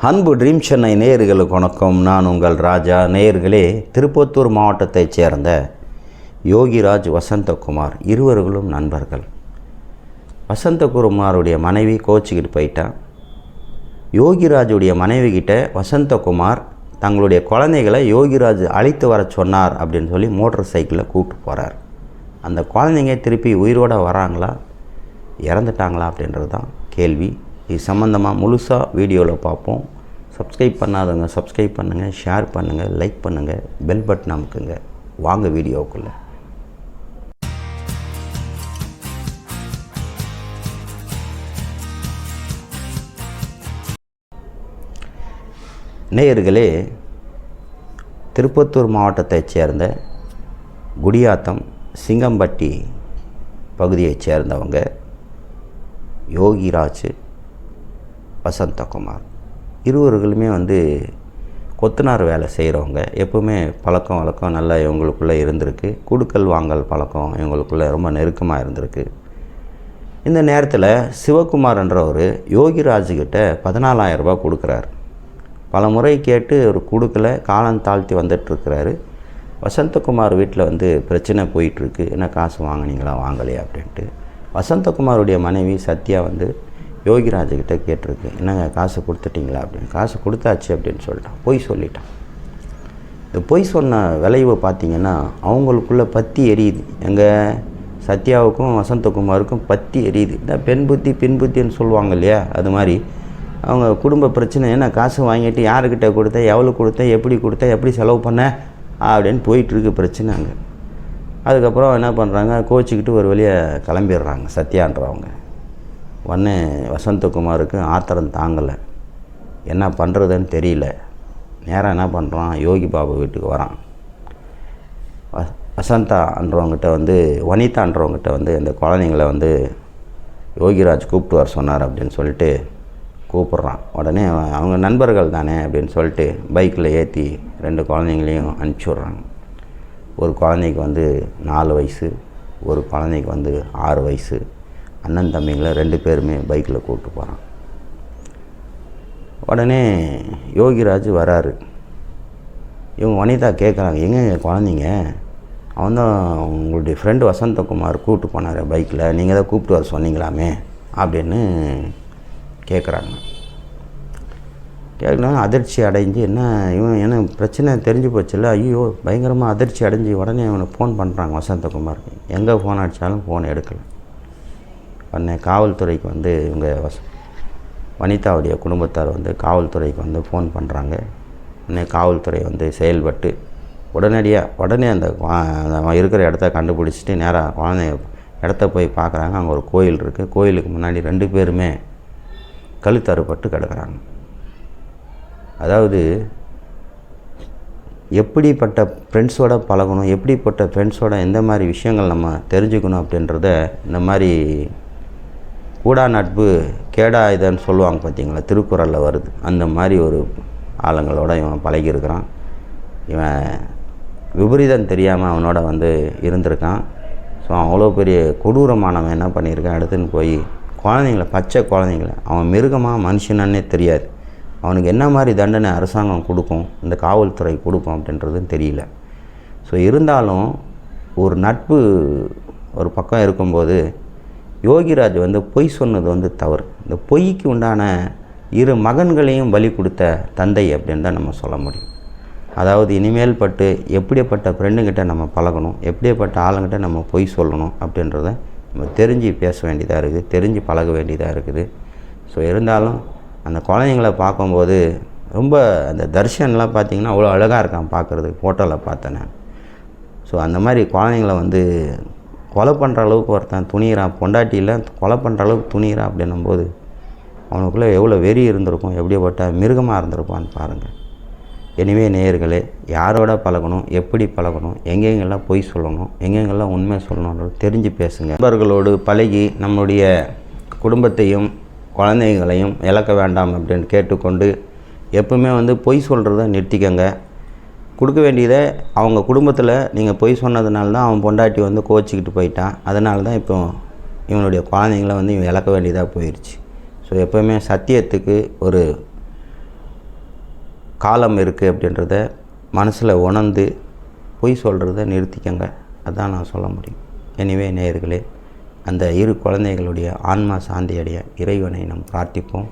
அன்பு ட்ரீம் சென்னை நேயர்களுக்கு வணக்கம். நான் உங்கள் ராஜா. நேயர்களே திருப்பத்தூர் மாவட்டத்தைச் சேர்ந்த யோகிராஜ் வசந்தகுமார். இருவர்களும் நண்பர்கள். வசந்தகுமாருடைய மனைவி கோச்சிக்கிட்டு போயிட்டா. யோகிராஜுடைய மனைவிக்கிட்ட வசந்தகுமார் தங்களுடைய குழந்தைகளை யோகிராஜ் அழைத்து வர சொன்னார் அப்படின்னு சொல்லி மோட்டர் சைக்கிளில் கூப்பிட்டு போகிறார் அந்த குழந்தைங்க திருப்பி உயிரோட வராங்களா? இறந்துட்டாங்களா அப்படின்றது தான் கேள்வி. இது சம்மந்தமாக முழுசாக வீடியோவில் பார்ப்போம். சப்ஸ்கிரைப் பண்ணாதவங்க சப்ஸ்கிரைப் பண்ணுங்கள் ஷேர் பண்ணுங்கள் லைக் பண்ணுங்கள் பெல் பட்டன் அமுக்குங்க. வாங்க வீடியோவுக்குள்ளே நேயர்களே திருப்பத்தூர் மாவட்டத்தைச் சேர்ந்த குடியாத்தம் சிங்கம்பட்டி பகுதியைச் சேர்ந்தவங்க யோகிராஜ் வசந்தகுமார். இருவர்களுமே வந்து கொத்தனார் வேலை செய்கிறவங்க எப்பவுமே பழக்கம் வழக்கம் நல்லா இவங்களுக்குள்ளே இருந்திருக்கு. குடுக்கல் வாங்கல் பழக்கம் இவங்களுக்குள்ளே ரொம்ப நெருக்கமாக இருந்திருக்கு. இந்த நேரத்தில் சிவகுமார்ன்றவர் யோகிராஜுக்கிட்ட பதினாலாயிரம் ரூபா கொடுக்குறாரு. பல முறை கேட்டு ஒரு கொடுக்கல காலம் தாழ்த்தி வந்துட்டுருக்கிறாரு வசந்தகுமார் வீட்டில் வந்து பிரச்சனை போயிட்டுருக்கு என்ன காசு வாங்கினீங்களா? வாங்கலையா? அப்படின்ட்டு. வசந்தகுமாருடைய மனைவி சத்யா வந்து யோகிராஜுக்கிட்ட கேட்டிருக்கு என்னங்க காசு கொடுத்துட்டிங்களா? அப்படின்னு. காசு கொடுத்தாச்சு அப்படின்னு சொல்லிட்டான். பொய் சொல்லிட்டான். இந்த பொய் சொன்ன விளைவு பார்த்தீங்கன்னா அவங்களுக்குள்ளே பத்தி எரியுது. எங்கள் சத்யாவுக்கும் வசந்தகுமாருக்கும் பத்தி எரியுது. இந்த பெண் புத்தி பின் புத்தின்னு சொல்லுவாங்க இல்லையா? அது மாதிரி. அவங்க குடும்ப பிரச்சனை என்ன காசு வாங்கிட்டு யாருக்கிட்ட கொடுத்த? எவ்வளோ கொடுத்த? எப்படி கொடுத்த? எப்படி செலவு பண்ண? அப்படின்னு போயிட்டுருக்கு பிரச்சனை அங்கே. அதுக்கப்புறம் என்ன பண்ணுறாங்க கோச்சிக்கிட்டு ஒரு வழியை கிளம்பிடுறாங்க சத்யான்றவங்க. உடனே வசந்தகுமாருக்கு ஆத்திரம் தாங்கலை. என்ன பண்ணுறதுன்னு தெரியல. நேராக என்ன பண்ணுறான் யோகி பாபு வீட்டுக்கு வரான். வ வசந்தான்றவங்ககிட்ட வந்து வனிதான்றவங்ககிட்ட வந்து இந்த குழந்தைங்கள வந்து யோகிராஜ் கூப்பிட்டு வர சொன்னார் அப்படின்னு சொல்லிட்டு கூப்பிட்றான். உடனே அவங்க நண்பர்கள் தானே அப்படின்னு சொல்லிட்டு பைக்கில் ஏற்றி ரெண்டு குழந்தைங்களையும் அனுப்பிச்சி விட்றாங்க. ஒரு குழந்தைக்கு வந்து நாலு வயசு ஒரு குழந்தைக்கு வந்து ஆறு வயசு அண்ணன் தம்பிங்களை ரெண்டு பேருமே பைக்கில் கூப்பிட்டு போகிறான். உடனே யோகிராஜ் வராரு. இவங்க வனிதா கேட்குறாங்க எங்கே குழந்தைங்க? அவன் தான் உங்களுடைய ஃப்ரெண்டு வசந்தகுமார் கூப்பிட்டு போனார் பைக்கில். நீங்கள் தான் கூப்பிட்டு வர சொன்னீங்களாமே? அப்படின்னு கேட்குறாங்க. கேட்கலாம் அதிர்ச்சி அடைஞ்சு என்ன இவன் என்ன பிரச்சனை தெரிஞ்சு போச்சுல்ல? ஐயோ பயங்கரமாக அதிர்ச்சி அடைஞ்சு உடனே இவனுக்கு ஃபோன் பண்ணுறாங்க வசந்தகுமார் எங்கே ஃபோன் அடித்தாலும் ஃபோன் எடுக்கலை. உடனே காவல்துறைக்கு வந்து இவங்க வச வனிதாவுடைய குடும்பத்தார் வந்து காவல்துறைக்கு வந்து ஃபோன் பண்ணுறாங்க உடனே காவல்துறை வந்து செயல்பட்டு உடனடியாக உடனே அந்த இருக்கிற இடத்த கண்டுபிடிச்சிட்டு நேராக குழந்தைய இடத்த போய் பார்க்குறாங்க அங்கே ஒரு கோயில் இருக்குது கோயிலுக்கு முன்னாடி ரெண்டு பேருமே கழுத்தறுபட்டு கிடக்குறாங்க. அதாவது எப்படிப்பட்ட ஃப்ரெண்ட்ஸோட பழகணும் எப்படிப்பட்ட ஃப்ரெண்ட்ஸோட எந்த மாதிரி விஷயங்கள் நம்ம தெரிஞ்சுக்கணும் அப்படின்றத இந்த மாதிரி கூடா நட்பு கேடா இதுன்னு சொல்லுவாங்க பார்த்தீங்களா? திருக்குறளில் வருது. அந்த மாதிரி ஒரு ஆளுங்களோட இவன் பழகியிருக்கிறான். இவன் விபரீதம் தெரியாமல் அவனோட வந்து இருந்திருக்கான். ஸோ அவ்வளோ பெரிய கொடூரமானவன் என்ன பண்ணியிருக்கான்? எடுத்துன்னு போய் குழந்தைங்கள பச்சை குழந்தைங்கள அவன் மிருகமாக மனுஷனானே தெரியாது. அவனுக்கு என்ன மாதிரி தண்டனை அரசாங்கம் கொடுக்கும்? இந்த காவல்துறை கொடுக்கும் அப்படின்றதும் தெரியல. ஸோ இருந்தாலும் ஒரு நட்பு ஒரு பக்கம் இருக்கும்போது யோகிராஜ் வந்து பொய் சொன்னது வந்து தவறு. இந்த பொய்க்கு உண்டான இரு மகன்களையும் பலி கொடுத்த தந்தை அப்படின்னு தான் நம்ம சொல்ல முடியும். அதாவது இனிமேல் பட்டு எப்படிப்பட்ட ஃப்ரெண்டுங்கிட்ட நம்ம பழகணும் எப்படிப்பட்ட ஆளுங்கிட்ட நம்ம பொய் சொல்லணும் அப்படின்றத நம்ம தெரிஞ்சு பேச வேண்டியதாக இருக்குது தெரிஞ்சு பழக வேண்டியதாக இருக்குது. ஸோ இருந்தாலும் அந்த குழந்தைங்கள பார்க்கும்போது ரொம்ப அந்த தர்ஷன்லாம் பார்த்திங்கன்னா அவ்வளோ அழகாக இருக்கான் பார்க்குறதுக்கு ஃபோட்டோவில் பார்த்தேன் ஸோ அந்த மாதிரி குழந்தைங்கள வந்து கொலை பண்ணுற அளவுக்கு ஒருத்தன் துணிகிறான் பொண்டாட்டியில் கொலை பண்ணுற அளவுக்கு துணிகிறான் அப்படின்னும்போது அவனுக்குள்ளே எவ்வளோ வெறி இருந்திருக்கும் எப்படிப்பட்ட மிருகமாக இருந்திருப்பான்னு பாருங்கள் எனவே நேயர்களே யாரோட பழகணும் எப்படி பழகணும் எங்கெங்கெல்லாம் பொய் சொல்லணும் எங்கெங்கெல்லாம் உண்மை சொல்லணுன்றது தெரிஞ்சு பேசுங்க. நண்பர்களோடு பழகி நம்முடைய குடும்பத்தையும் குழந்தைங்களையும் இழக்க வேண்டாம் அப்படின்னு கேட்டுக்கொண்டு எப்பவுமே வந்து பொய் சொல்கிறத நிறுத்திக்கங்க. கொடுக்க வேண்டியதை அவங்க குடும்பத்தில் நீங்கள் பொய் சொன்னதுனால தான் அவன் பொண்டாட்டி வந்து கோச்சிக்கிட்டு போயிட்டான். அதனால தான் இப்போ இவனுடைய குழந்தைங்கள வந்து இவன் இழக்க வேண்டியதாக போயிடுச்சு ஸோ எப்போவுமே சத்தியத்துக்கு ஒரு காலம் இருக்குது அப்படின்றத மனசில் உணர்ந்து பொய் சொல்கிறத நிறுத்திக்கங்க. அதான் நான் சொல்ல முடியும். எனிவே நேயர்களே அந்த இரு குழந்தைகளுடைய ஆன்மா சாந்தி அடைய இறைவனை நாம் பிரார்த்திப்போம்.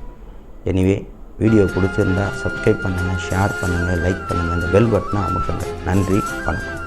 எனிவே வீடியோ பிடிச்சிருந்தா சப்ஸ்கிரைப் பண்ணுங்கள் ஷேர் பண்ணுங்கள் லைக் பண்ணுங்கள் இந்த பெல் பட்டனை அமுக்குங்க. நன்றி வணக்கம்.